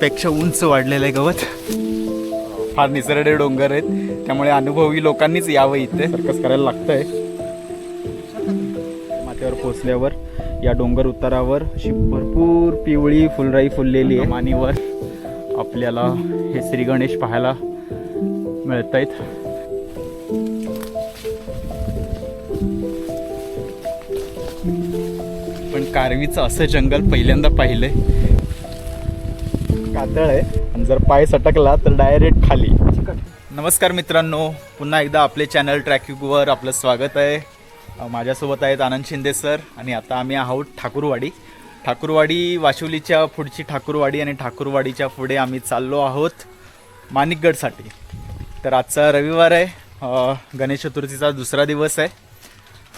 त्यापेक्षा उंच वाढलेलं आहे गवत. फार निसरडे डोंगर आहेत. त्यामुळे अनुभवी लोकांनीच यावं इथे. सर्कस करायला लागतंय. माथ्यावर पोचल्यावर या डोंगर उतारावर अशी भरपूर पिवळी फुलराई फुललेली आहे. मानीवर आपल्याला हे श्री गणेश पाहायला मिळत आहेत पण कारवीचं असं जंगल पहिल्यांदा पाहिलंय. पातळ आहे. आणि जर पाय सटकला तर डायरेक्ट खाली. नमस्कार मित्रांनो पुन्हा एकदा आपले चॅनल ट्रॅकिंगवर आपलं स्वागत आहे. माझ्यासोबत आहेत आनंद शिंदे सर आणि आता आम्ही आहोत ठाकूरवाडी. ठाकूरवाडी वाशिवलीच्या पुढची ठाकूरवाडी आणि ठाकूरवाडीच्या पुढे आम्ही चाललो आहोत माणिकगडसाठी. तर आजचा रविवार आहे. गणेश चतुर्थीचा दुसरा दिवस आहे.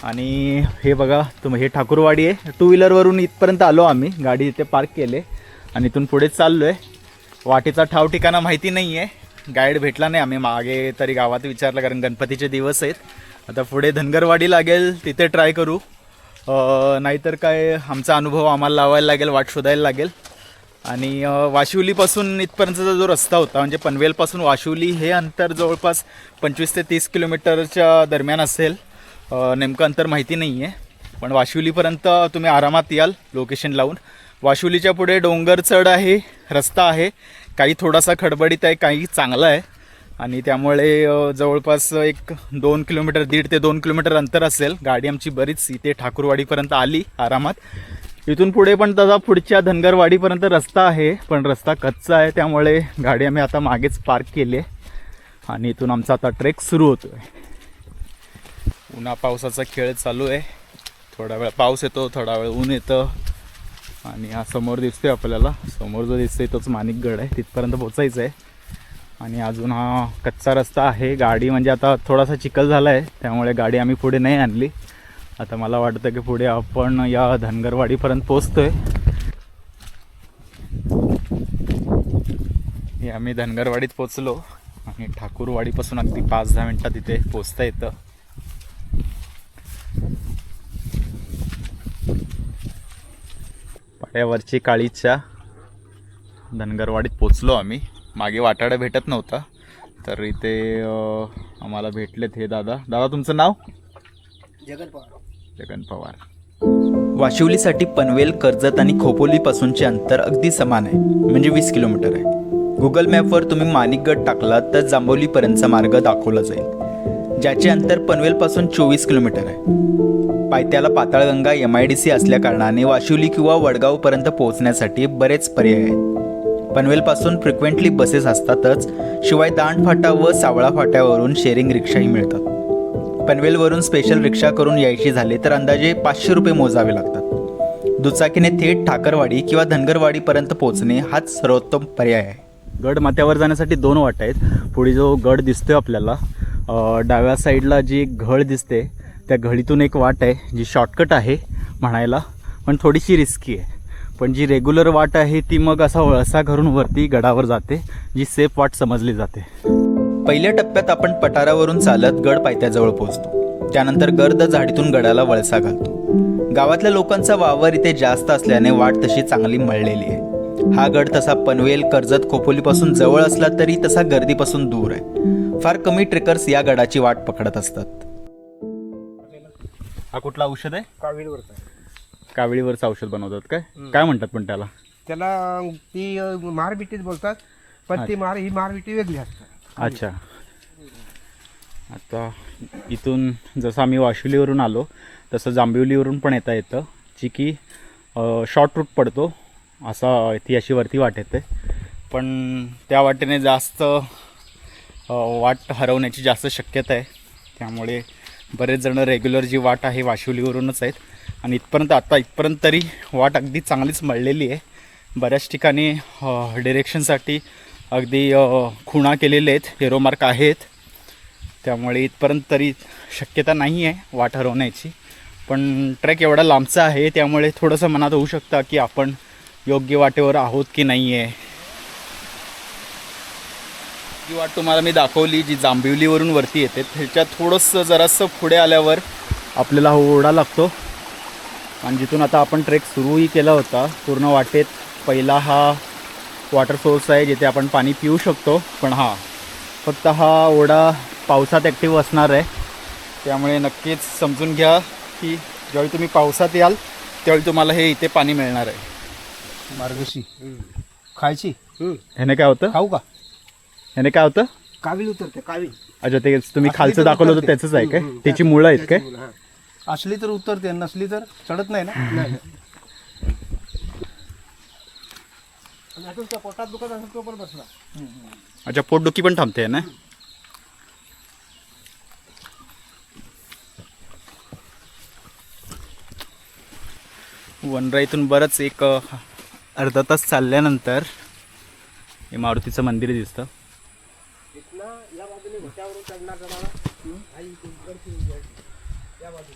आणि हे बघा तुम हे ठाकूरवाडी आहे. टू व्हीलरवरून इथपर्यंत आलो आम्ही. गाडी इथे पार्क केले आणि इथून पुढे चाललो आहे वाटेचा ठाव ठिकाणा माहिती नाही आहे गाईड भेटला नाही. आम्ही मागे तरी गावात विचारलं कारण गणपतीचे दिवस आहेत. आता पुढे धनगरवाडी लागेल तिथे ट्राय करू. नाहीतर काय आमचा अनुभव आम्हाला लावायला लागेल वाट शोधायला लागेल. आणि वाशिवलीपासून इथपर्यंतचा जो रस्ता होता म्हणजे पनवेलपासून वाशिवली हे अंतर जवळपास पंचवीस ते तीस किलोमीटरच्या दरम्यान असेल. नेमकं अंतर माहिती नाही आहे पण वाशिवलीपर्यंत तुम्ही आरामात याल लोकेशन लावून. वाशुलीच्या पुढे डोंगर चढ आहे रस्ता आहे. काही थोडासा खडबडीत आहे काही चांगला आहे. आणि त्यामुळे जवळपास एक दोन किलोमीटर दीड ते दोन किलोमीटर अंतर असेल. गाडी आमची बरीच इथे ठाकूरवाडीपर्यंत आली आरामात. इथून पुढे पण तसा पुढच्या धनगरवाडीपर्यंत रस्ता आहे पण रस्ता कच्चा आहे. त्यामुळे गाडी आम्ही आता मागेच पार्क केली आहे. आणि इथून आमचा आता ट्रेक सुरू होतो आहे उन्हा पावसाचा खेळ चालू आहे. थोडा वेळ पाऊस येतो थोडा वेळ ऊन येतं. आणि हा समोर दिसतोय आपल्याला. समोर जो दिसतोय तोच माणिकगड आहे. तिथपर्यंत पोचायचं आहे आणि अजून हा कच्चा रस्ता आहे. गाडी म्हणजे आता थोडासा चिखल झाला आहे त्यामुळे गाडी आम्ही पुढे नाही आणली. आता मला वाटतं की पुढे आपण या धनगरवाडीपर्यंत पोचतोय हे आम्ही धनगरवाडीत पोचलो आणि ठाकूरवाडीपासून अगदी पाच दहा मिनटात तिथे पोचता येतं. पाड्यावरची काळीच्या धनगरवाडीत पोचलो आम्ही. मागे वाटाडा भेटत नव्हता. तर इथे आम्हाला भेटलेत हे दादा. दादा तुमचं नाव? जगन पवार. जगन पवार. वाशिवलीसाठी पनवेल कर्जत आणि खोपोलीपासूनचे अंतर अगदी समान आहे. म्हणजे वीस किलोमीटर आहे. गुगल मॅपवर तुम्ही माणिकगड टाकलात तर जांभवलीपर्यंतचा मार्ग दाखवला जाईल. ज्याचे अंतर पनवेलपासून चोवीस किलोमीटर आहे. पायथ्याला Patalganga M I D C असल्याकारणाने वाशिवली किंवा वडगावपर्यंत पोहोचण्यासाठी बरेच पर्याय आहेत. पनवेलपासून फ्रिक्वेंटली बसेस असतातच शिवाय दांडफाटा व सावळा फाट्यावरून शेअरिंग रिक्षाही मिळतात. पनवेलवरून स्पेशल रिक्षा करून यायची झाले तर अंदाजे पाचशे रुपये मोजावे लागतात. दुचाकीने थेट ठाकरवाडी किंवा धनगरवाडीपर्यंत पोहोचणे हाच सर्वोत्तम पर्याय आहे. गड माथ्यावर जाण्यासाठी दोन वाटा आहेत. पुढे जो गड दिसतोय आपल्याला डाव्या साईडला जी घड घळ दिसते त्या घळीतून एक वाट आहे जी शॉर्टकट आहे म्हणायला पण थोडीशी रिस्की आहे. पण जी रेग्युलर वाट आहे ती मग असा वळसा घरून वरती गडावर जाते जी सेफ वाट समजली जाते. पहिल्या टप्प्यात आपण पठारावरून चालत गड पायथ्याजवळ पोहोचतो. त्यानंतर गर्द झाडीतून गडाला वळसा घालतो. गावातल्या लोकांचा वावर इथे जास्त असल्याने वाट तशी चांगली मळलेली आहे. हा गड तसा पनवेल कर्जत खोपोलीपासून जवळ असला तरी तसा गर्दीपासून दूर आहे. फार कमी ट्रेकर्स या गडाची वाट पकडत असतात. हा कुठला औषध आहे? कावीळवरचा काविळीवरचं औषध बनवतात काय? काय म्हणतात पण त्याला? त्याला ती मारबिटीच बोलतात पण ती मार ही मारबिटी वेगळी असतात अच्छा. आता इथून जसं आम्ही वाशिवलीवरून आलो तसं जांभिवलीवरून पण येता येतं. जी की शॉर्ट रूट पडतो असा ती अशी वरती वाट येते. पण त्या वाटेने जास्त अ, वाट हरवण्याची जास्त शक्यता आहे. त्यामुळे बरेच जण रेग्युलर जी वाट आहे वाशिवलीवरूनच आहेत. आणि इथपर्यंत आत्ता इथपर्यंत तरी वाट अगदी चांगलीच मळलेली आहे. बऱ्याच ठिकाणी डिरेक्शनसाठी अगदी खुणा केलेले आहेत हेरो मार्क आहेत. त्यामुळे इथपर्यंत तरी शक्यता नाही आहे वाट हरवण्याची. पण ट्रॅक एवढा लांबचा आहे त्यामुळे थोडंसं मनात होऊ शकतं की आपण योग्य वाटेवर आहोत की नाही आहे जी वाट तुम्हाला मी दाखवली जी जांभिवलीवरून वरती येते त्याच्यात थोडंसं जरासं पुढे आल्यावर आपल्याला हा ओढा लागतो. आणि जिथून आता आपण ट्रेक सुरूही केला होता पूर्ण वाटेत पहिला हा वॉटर सोर्स आहे जिथे आपण पाणी पिऊ शकतो. पण हां फक्त हा ओढा पावसात ॲक्टिव्ह असणार आहे. त्यामुळे नक्कीच समजून घ्या की ज्यावेळी तुम्ही पावसात याल त्यावेळी तुम्हाला हे इथे पाणी मिळणार आहे. मार्गशी. खायची? ह्याने काय होतं? खाऊ का? ह्याने काय होतं? कावील उतरते कावील. अच्छा ते तुम्ही खालचं तर दाखवलं होतं. त्याचंच आहे काय. त्याची मुळं आहेत काय? असली तर उतरते नसली तर चढत नाही ना? नाही. पोटात दुखत असेल तो पण बसला अच्छा पोटदुखी पण थांबते ना? वनराईतून बरंच एक अर्धा तास चालल्यानंतर हे मारुतीचं मंदिर दिसतं. त्यावरून चढणार तुम्हाला आई इकडची या बाजू.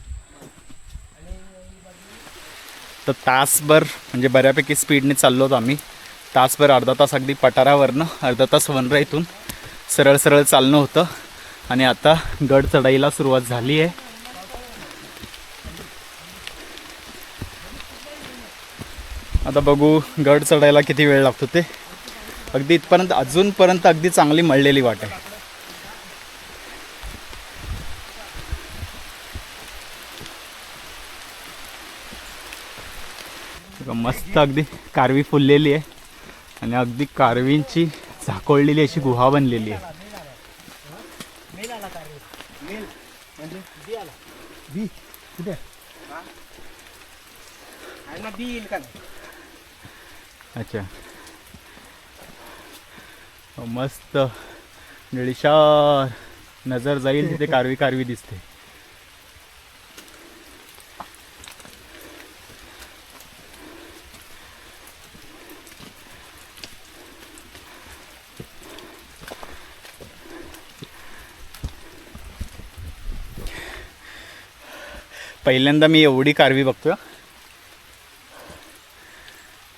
तर तासभर म्हणजे बऱ्यापैकी स्पीडने चाललो होतो आम्ही. तासभर अर्धा तास अगदी पठारावरनं अर्धा तास वनराईतून सरळ सरळ चालणं होतं. आणि आता गड चढाईला सुरुवात झाली आहे. आता बघू गड चढायला किती वेळ लागतो ते. अगदी इथपर्यंत अजूनपर्यंत अगदी चांगली मळलेली वाट आहे. मस्त अगदी कारवी फुललेली आहे. आणि अगदी कारवींची झाकोळलेली अशी गुहा बनलेली आहे. अच्छा. मस्त निळीशार नजर जाईल तिथे कारवी कारवी दिसते. पहिल्यांदा मी एवढी कारवी बघतोय.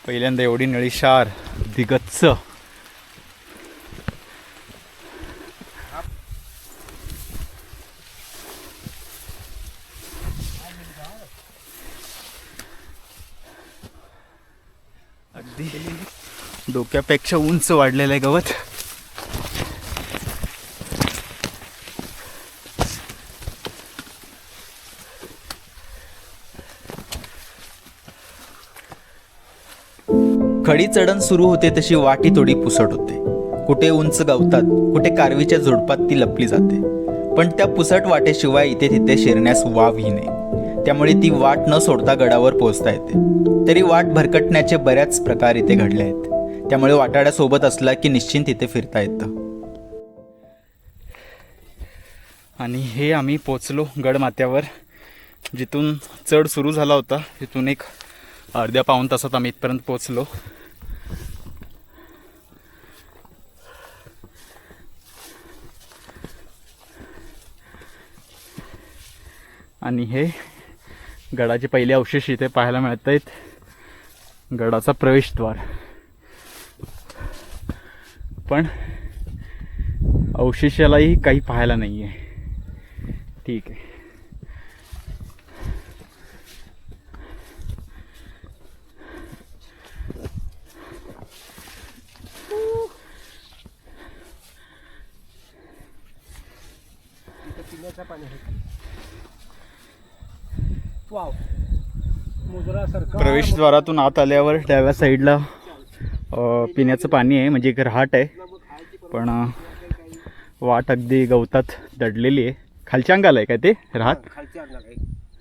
पहिल्यांदा एवढी नळीशार दिगच्च. अगदी. डोक्यापेक्षा उंच वाढलेलं आहे गवत. खडी चढण सुरू होते तशी वाटी थोडी पुसट होते. कुठे उंच गवतात कुठे कारवीच्या झुडपात ती लपली जाते. पण त्या पुसट वाटेशिवाय इथे तिथे शिरण्यास वावही नाही. त्यामुळे ती वाट न सोडता गडावर पोहोचता येते. तरी वाट भरकटण्याचे बऱ्याच प्रकार इथे घडले आहेत. त्यामुळे वाटाड्यासोबत असला की निश्चिंत इथे फिरता येतं. आणि हे आम्ही पोचलो गडमाथ्यावर. जिथून चढ सुरू झाला होता तिथून एक अर्ध्या पाऊण तासात आम्ही इथपर्यंत पोचलो. आणि हे गडाचे पहिले अवशेष इथे पाहायला मिळत आहेत गडाचा प्रवेशद्वार. पण अवशेषालाही काही पाहायला नाही आहे ठीक आहे पिण्याचं पाणी आहे वाव मुजरासारखं प्रवेशद्वारातून आत आल्यावर डाव्या साईडला पिण्याचं पाणी आहे म्हणजे एक रहाट आहे. पण वाट अगदी गवतात दडलेली आहे. खालच्या अंगाला आहे काय ते? रहाट? खालच्या अंगाला आहे.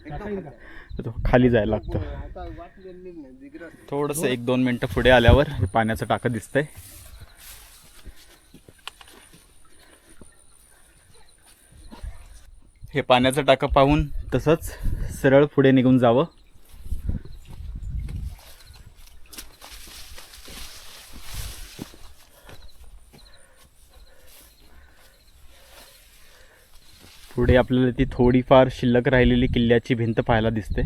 एकदम तो खाली जायला लागतं. थोडंसं एक दोन मिनटं पुढे आल्यावर हे पाण्याचं टाकं दिसतंय. हे पाण्याचं टाकं पाहून तसंच सरळ पुढे निघून जावं. पुढे आपल्याला ती थोडीफार शिल्लक राहिलेली किल्ल्याची भिंत पाहायला दिसते.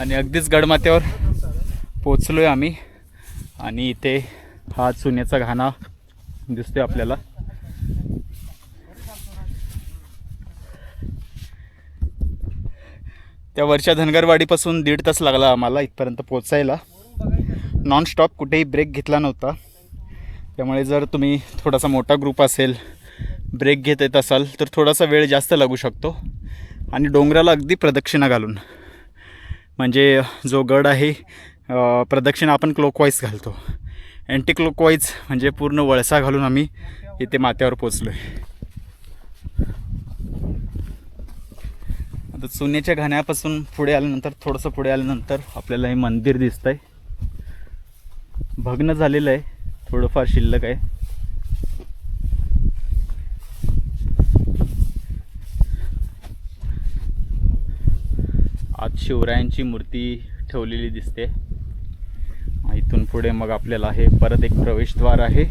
आणि अगदीच गडमाथ्यावर पोचलो आहे आम्ही. आणि इथे हा चुन्याचा घाणा दिसतोय आपल्याला. त्या वर्षा धनगरवाडीपासून दीड तास लागला आम्हाला इथपर्यंत पोचायला. नॉनस्टॉप कुठेही ब्रेक घेतला नव्हता. त्यामुळे जर तुम्ही थोडासा मोठा ग्रुप असेल ब्रेक घेत येत असाल तर थोडासा वेळ जास्त लागू शकतो. आणि डोंगराला अगदी प्रदक्षिणा घालून. म्हणजे जो गड आहे प्रदक्षिणा आपण क्लोकवाईज घालतो. अँटी क्लोकवाईज म्हणजे पूर्ण वळसा घालून आम्ही इथे माथ्यावर पोचलो आहे आता चुन्याच्या घाण्यापासून पुढे आल्यानंतर थोडंसं पुढे आल्यानंतर आपल्याला हे मंदिर दिसतं आहे भग्न झालेलं आहे. थोडंफार शिल्लक आहे. आज शिवरायांची मूर्ती ठेवलेली दिसते. इथून पुढे मग आपल्याला हे परत एक प्रवेशद्वार आहे.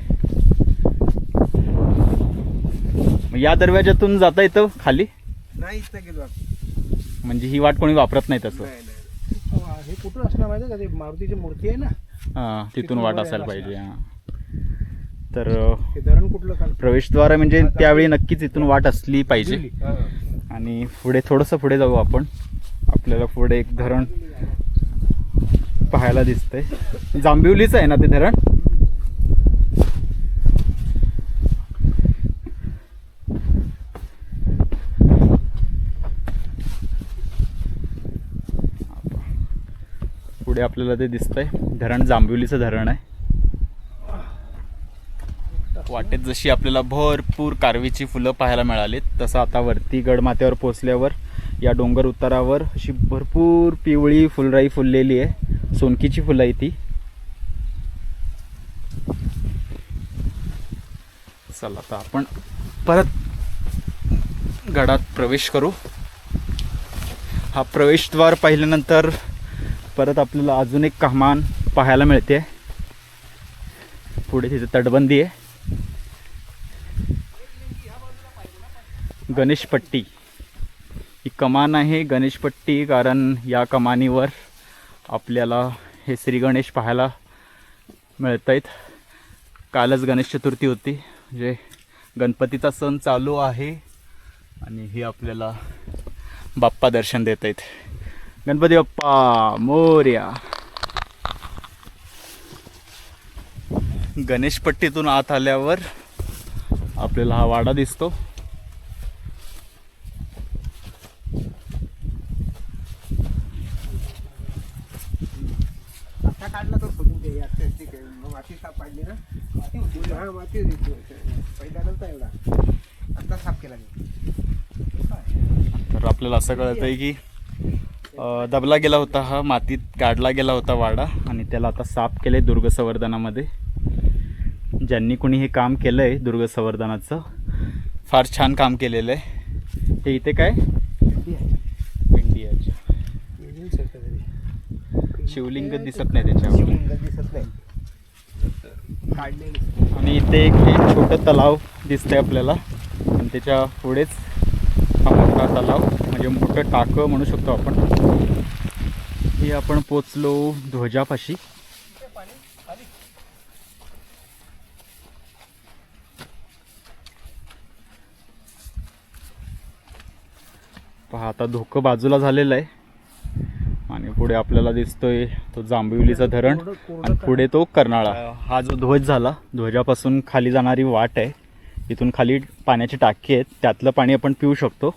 या दरवाजातून जाता येतं खाली? नाही. म्हणजे ही वाट कोणी वापरत नाही तसं. नाही नाही. हे कुठं असणार माहिती का? ते मारुतीची मूर्ती आहे ना? हां तिथून वाट असायला पाहिजे हां. तर धरण कुठलं प्रवेशद्वार म्हणजे त्यावेळी नक्कीच इथून वाट असली पाहिजे. आणि पुढे थोडंसं पुढे जाऊ आपण. आपल्याला पुढे एक धरण पाहायला दिसतंय. जांभिवलीचं आहे ना ते धरण? पुढे आपल्याला ते दिसतंय. धरण जांभिवलीचं धरण आहे. वाटेत जशी आपल्याला भरपूर कारवीची फुलं पाहायला मिळालीत तसं आता वरती गडमाथ्यावर पोचल्यावर या डोंगर उतारावर अशी भरपूर पिवळी फुलराई फुललेली आहे. सोनकीची फुलं आहे ती. चला आता आपण परत गडात प्रवेश करू. हा प्रवेशद्वार पाहिल्यानंतर परत आपल्याला अजून एक कमान पाहायला मिळते. पुढे तिथे तटबंदी आहे. गणेशपट्टी ही कमान आहे गणेशपट्टी कारण या कमानीवर आपल्याला हे श्री गणेश पाहायला मिळत आहेत कालच गणेश चतुर्थी होती. म्हणजे गणपतीचा सण चालू आहे. आणि हे आपल्याला बाप्पा दर्शन देत आहेत गणपती बाप्पा मोर्या गणेशपट्टीतून आत आल्यावर आपल्याला हा वाडा दिसतो. हा तर आपल्याला असं कळत आहे की दबला गेला होता हा मातीत काढला गेला होता वाडा आणि त्याला आता साफ केलं आहे दुर्ग संवर्धनामध्ये ज्यांनी कोणी हे काम केलं आहे दुर्ग संवर्धनाचं फार छान काम केलेलं आहे. हे इथे काय? शिवलिंग दिसत नाही त्याच्यावर. शिवलिंग दिसत नाही आणि इथे एक छोटं तलाव दिसतंय आपल्याला. आणि त्याच्या पुढेच हा मोठा तलाव. हे मोठं टाकं म्हणू शकतो आपण. हे आपण पोचलो ध्वजापाशी. पहा आता धोकं बाजूला झालेलं आहे. आणि पुढे आपल्याला दिसतोय तो जांभिवलीचा धरण. आणि पुढे तो कर्नाळा. हा जो ध्वज झाला ध्वजापासून खाली जाणारी वाट आहे. इथून खाली पाण्याची टाकी आहेत त्यातलं पाणी आपण पिऊ शकतो.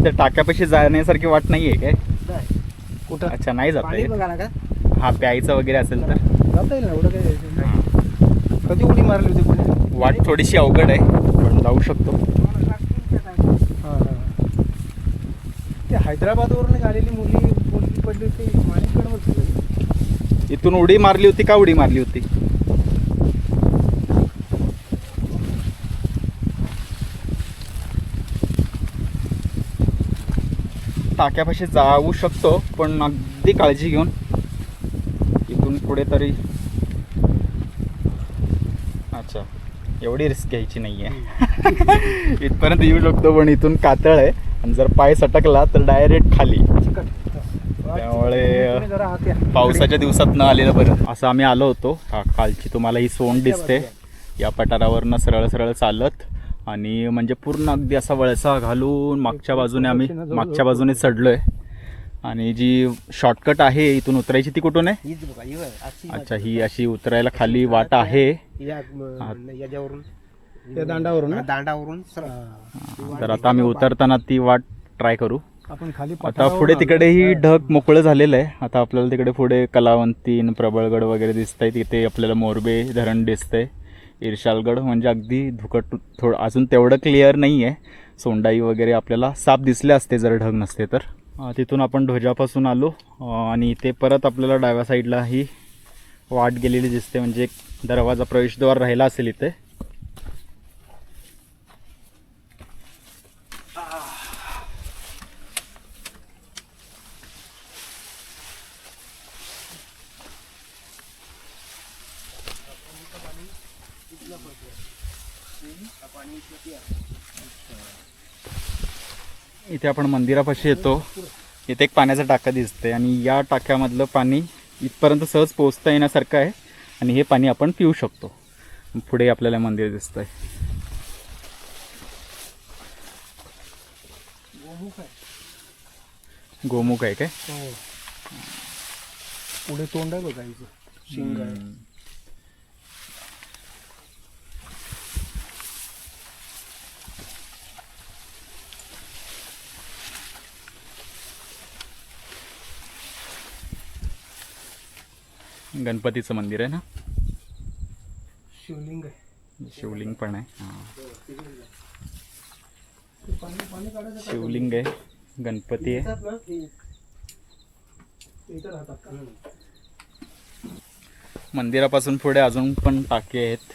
म्हणजे त्या टाक्यापाशी जाण्यासारखी वाट नाही आहे काय कुठं? अच्छा नाही जात पाणी आहे बघा ना का? हा प्यायचं वगैरे असेल तर. जाता येईल ना एवढं काही नाही. कधी उडी मारली होती कोणी वाट थोडीशी अवघड आहे पण जाऊ शकतो. हां हां. ते हैदराबादवरून आलेली मुली मुलगी पडली होती माणिकडवर इथून उडी मारली होती का उडी मारली होती? टाक्यापाशी जाऊ शकतो पण अगदी काळजी घेऊन इथून पुढे तरी अच्छा एवढी रिस्क घ्यायची नाही आहे इथपर्यंत येऊ शकतो पण इथून कातळ आहे. आणि जर पाय सटकला तर डायरेक्ट खाली. त्यामुळे पावसाच्या दिवसात न आलेलं बरं. असं आम्ही आलो होतो. हा खालची तुम्हाला ही सोंड दिसते. या पठारावरनं सरळ सरळ चालत आणि म्हणजे पूर्ण अगदी असा वळसा घालून मागच्या बाजूने आम्ही मागच्या बाजूने चढलोय. आणि जी शॉर्टकट आहे इथून उतरायची ती कुठून आहे? हीच बघा ही बघ, अशी अच्छा ही अशी उतरायला खाली वाट आहे. या म- याच्यावरून. त्या दांडावरून ना? दांडावरून. तर आता आम्ही उतरताना ती वाट ट्राय करू. आपण खाली आता पुढे. तिकडेही ढग मोकळं झालेलं आहे. आता आपल्याला तिकडे पुढे कलावंतीन प्रबळगड वगैरे दिसत आहे तिथे आपल्याला मोरबे धरण दिसतंय. इर्शालगड म्हणजे अगदी धुकट थोडं अजून तेवढं क्लिअर नाही आहे सोंडाई वगैरे आपल्याला साप दिसले असते जर ढग नसते तर. तिथून आपण ध्वजापासून आलो. आणि इथे परत आपल्याला डाव्या साईडला ही वाट गेलेली दिसते. म्हणजे एक दरवाजा प्रवेशद्वार राहिला असेल इथे. इथे आपण मंदिरापाशी येतो. इथे एक पाण्याचा टाका दिसते आणि या टाक्यामधलं पाणी इथपर्यंत सहज पोहोचता येण्यासारखं आहे आणि हे पाणी आपण पिऊ शकतो. पुढे आपल्याला मंदिर दिसतंय. गोमुख आहे काय? हो. पुढे तोंड आहे बघा इथं. शिंग आहे गणपतीचं मंदिर आहे ना? शिवलिंग आहे. शिवलिंग पण आहे. हां? शिवलिंग आहे. गणपती आहे. मंदिरापासून पुढे अजून पण टाके आहेत.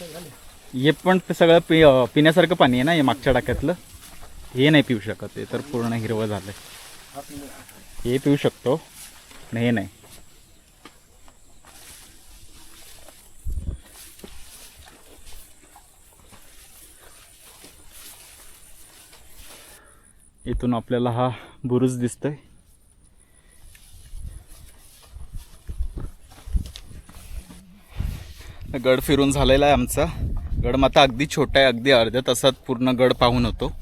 झाले हे पण सगळं पि पिण्यासारखं पाणी आहे ना हे मागच्या टाक्यातलं? हे नाही पिऊ शकत ते तर पूर्ण हिरवं झालंय. हे पिऊ शकतो. पण हे नाही. इथून आपल्याला हा बुरुज दिसतोय. गड फिरून झालेला आहे आमचा. गड माता अगदी छोटा आहे अगदी अर्ध्या तासात पूर्ण गड पाहून होतो.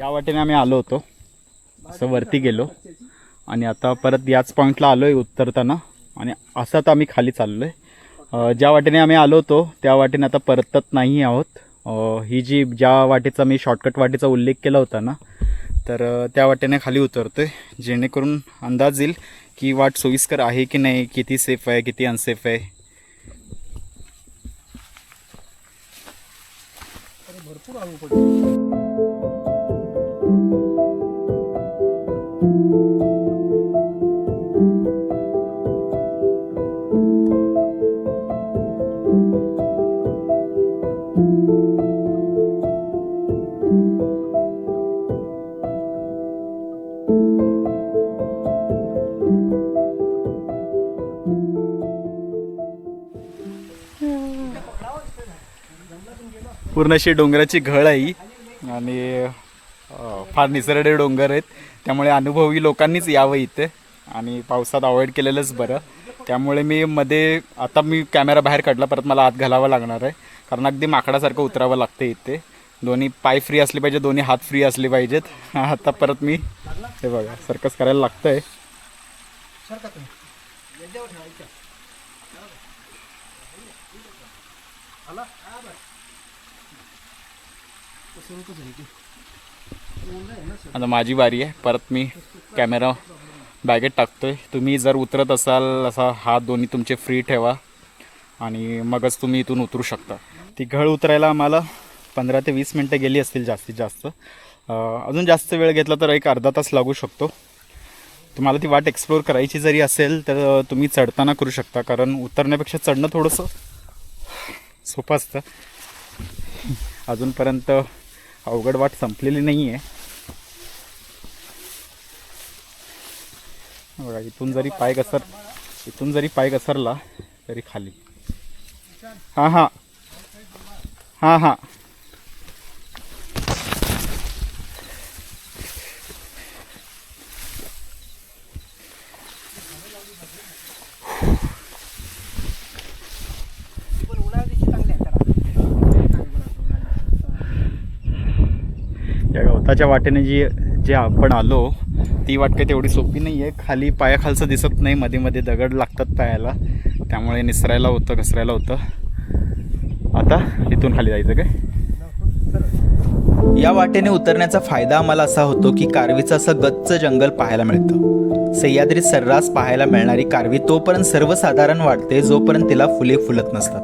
या वाटेने आम्ही आलो होतो. असं वरती गेलो. आणि आता परत याच पॉईंटला आलो आहे उतरताना आणि असं तर आम्ही खाली चाललो आहे ज्या वाटेने आम्ही आलो होतो त्या वाटेने आता परतत नाही आहोत. ही जी ज्या वाटेचा मी शॉर्टकट वाटेचा उल्लेख केला होता ना तर त्या वाटेने खाली उतरतो आहे जेणेकरून अंदाज येईल की वाट सोयीस्कर आहे की नाही किती सेफ आहे किती अनसेफ आहे. भरपूर अशी डोंगराची घळ आहे ही. आणि फार निसरडे डोंगर आहेत. त्यामुळे अनुभवी लोकांनीच यावं इथे. आणि पावसात अवॉइड केलेलंच बरं. त्यामुळे मी मध्ये आता मी कॅमेरा बाहेर काढला परत मला आत घालावा लागणार आहे. कारण अगदी माकडासारखं उतरावं लागतं इथे. दोन्ही पाय फ्री असले पाहिजे दोन्ही हात फ्री असले पाहिजेत. आता परत मी हे बघा सर्कस करायला लागतं आहे तुम्ही याच्यावर ठेवायचं आला हा बरं. तसं होतच आहे ते. ओलं आहे ना सर. आता माझी बारी आहे. परत मी कॅमेरा बॅगेत टाकतोय. तुम्ही जर उतरत असाल असा हात दोन्ही तुमचे फ्री ठेवा. आणि मगच तुम्ही इथून उतरू शकता. ती घळ उतरायला आम्हाला पंधरा ते वीस मिनटं गेली असतील जास्तीत जास्त. अजून जास्त वेळ घेतला तर एक अर्धा तास लागू शकतो. तुम्हाला ती वाट एक्सप्लोअर करायची जरी असेल तर तुम्ही चढताना करू शकता. कारण उतरण्यापेक्षा चढणं थोडंसं सोपं असतं. अजूनपर्यंत अवघड वाट संपलेली नाही आहे बघा इथून जरी पाय घसर इथून जरी पाय घसरला तरी खाली. हां हां. हां हां पण उन्हाळ्या दिवशी चांगले आहे जरा. आताच्या वाटेने जी जे आपण आलो ती वाट काही तेवढी सोपी नाही आहे खाली पायाखालचं दिसत नाही मध्ये मध्ये दगड लागतात पायाला. त्यामुळे निसरायला होतं घसरायला होतं. आता इथून खाली जायचं काय? या वाटेने उतरण्याचा फायदा आम्हाला असा होतो की कारवीचं असं गच्च जंगल पाहायला मिळतं. सह्याद्रीत सर्रास पाहायला मिळणारी कारवी तोपर्यंत सर्वसाधारण वाटते जोपर्यंत तिला फुले फुलत नसतात.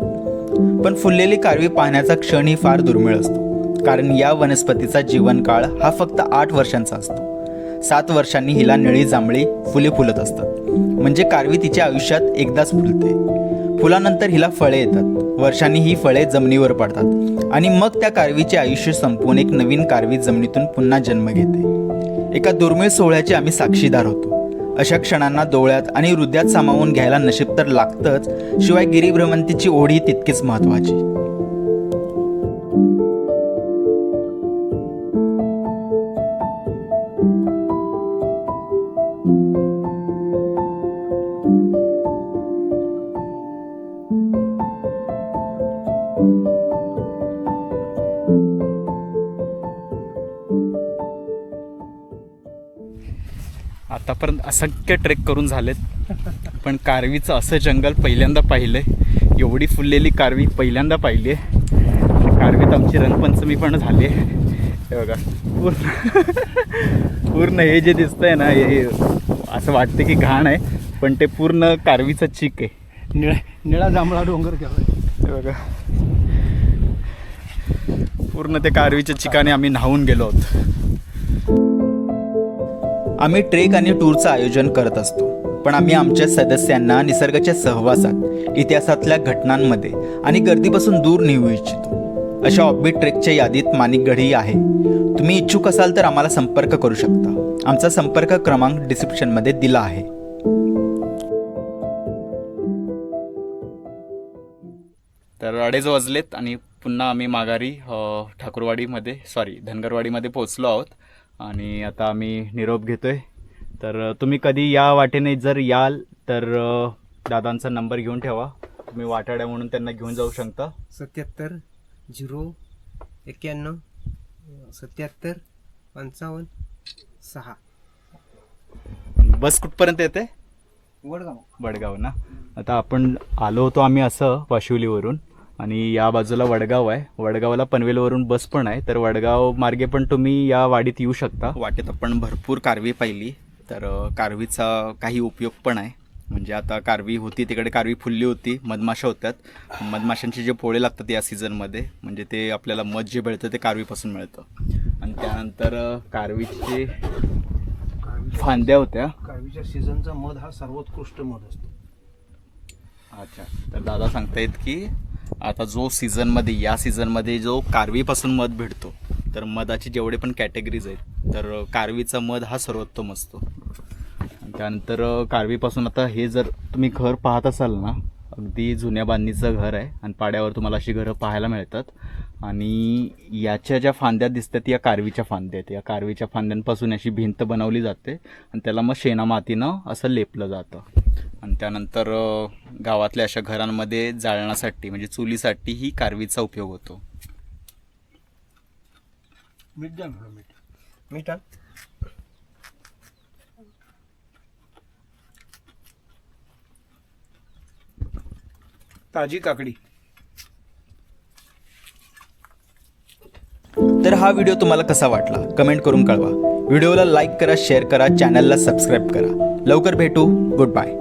पण फुललेली कारवी पाहण्याचा क्षण ही फार दुर्मिळ असतो. कारण या वनस्पतीचा जीवनकाळ हा फक्त आठ वर्षांचा असतो. सात वर्षांनी हिला निळी जांभळी फुले फुलत असतात. म्हणजे कारवी तिच्या आयुष्यात एकदाच फुलते. फुलानंतर हिला फळे येतात. वर्षांनी ही फळे जमिनीवर पडतात. आणि मग त्या कारवीचे आयुष्य संपवून एक नवीन कारवी जमिनीतून पुन्हा जन्म घेते. एका दुर्मिळ सोहळ्याचे आम्ही साक्षीदार होतो. अशा क्षणांना डोळ्यात आणि हृदयात सामावून घ्यायला नशीब तर लागतंच शिवाय गिरीभ्रमंतीची ओढी तितकीच महत्वाची आतापर्यंत असंख्य ट्रेक करून झालेत. पण कारवीचं असं जंगल पहिल्यांदा पाहिलं आहे एवढी फुललेली कारवी पहिल्यांदा पाहिली आहे कारवीत आमची रंगपंचमी पण झाली आहे हे बघा पूर्ण. पूर्ण हे जे दिसतंय ना हे असं वाटतं की घाण आहे पण ते पूर्ण कारवीचं चीक आहे. निळा निळा जांभळा डोंगर हे बघा. पूर्ण ते कारवीच्या चिकाने आम्ही न्हावून गेलो आहोत. आम्ही ट्रेक आणि टूरचं आयोजन करत असतो. पण आम्ही आमच्या सदस्यांना निसर्गाच्या सहवासात इतिहासातल्या घटनांमध्ये आणि गर्दीपासून दूर नेऊ इच्छितो. अशा ऑफबीट ट्रेकच्या यादीत माणिकगढही आहे. तुम्ही इच्छुक असाल तर आम्हाला संपर्क करू शकता. आमचा संपर्क क्रमांक डिस्क्रिप्शनमध्ये दिला आहे. तर अडेच वाजलेत आणि पुन्हा आम्ही माघारी ठाकूरवाडीमध्ये सॉरी धनगरवाडीमध्ये पोहोचलो आहोत. आणि आता आम्ही निरोप घेतोय. तर अ, तुम्ही कधी या वाटेने जर याल तर दादांचा नंबर घेऊन ठेवा. तुम्ही वाटाड्या म्हणून त्यांना घेऊन जाऊ शकता. सत्याहत्तर झिरो एक्क्याण्णव सत्याहत्तर पंचावन्न सहा. बस कुठपर्यंत येते? वडगाव. वडगाव ना? आता आपण आलो होतो आम्ही असं वाशिवलीवरून. आणि या बाजूला वडगाव आहे. वडगावला पनवेलवरून बस पण आहे. तर वडगाव मार्गे पण तुम्ही या वाडीत येऊ शकता. वाटेत आपण भरपूर कारवी पाहिली. तर कारवीचा काही उपयोग पण आहे. म्हणजे आता कारवी होती तिकडे कारवी फुलली होती मधमाशा होत्यात. मधमाशांचे जे पोळे लागतात या सीझनमध्ये म्हणजे ते आपल्याला मध जे मिळतं ते कारवीपासून मिळतं. आणि त्यानंतर कारवीचे फांद्या होत्या. कारवीच्या सीझनचा मध हा सर्वोत्कृष्ट मध असतो. अच्छा. तर दादा सांगतायत की आता जो सीझनमध्ये या सीझनमध्ये जो कारवीपासून मध भेटतो तर मधाची जेवढे पण कॅटेगरीज आहेत तर कारवीचा मध हा सर्वोत्तम असतो. त्यानंतर कारवीपासून आता हे जर तुम्ही घर पाहत असाल ना अगदी जुन्या बांधणीचं घर आहे आणि पाड्यावर तुम्हाला अशी घरं पाहायला मिळतात. आणि याच्या ज्या फांद्या दिसतात या कारवीच्या फांद्या आहेत. या कारवीच्या फांद्यांपासून अशी भिंत बनवली जाते आणि त्याला मग शेणा मातीनं असं लेपलं जातं. आणि त्यानंतर गावातल्या अशा घरांमध्ये जाळण्यासाठी म्हणजे चुलीसाठी ही कारवीचा उपयोग होतो. मीठ मीठ. ताजी काकडी. तर हा व्हिडिओ तुम्हाला कसा वाटला कमेंट करून कळवा. व्हिडिओला लाईक करा शेअर करा चॅनलला सबस्क्राईब करा. लवकर भेटू. Good bye.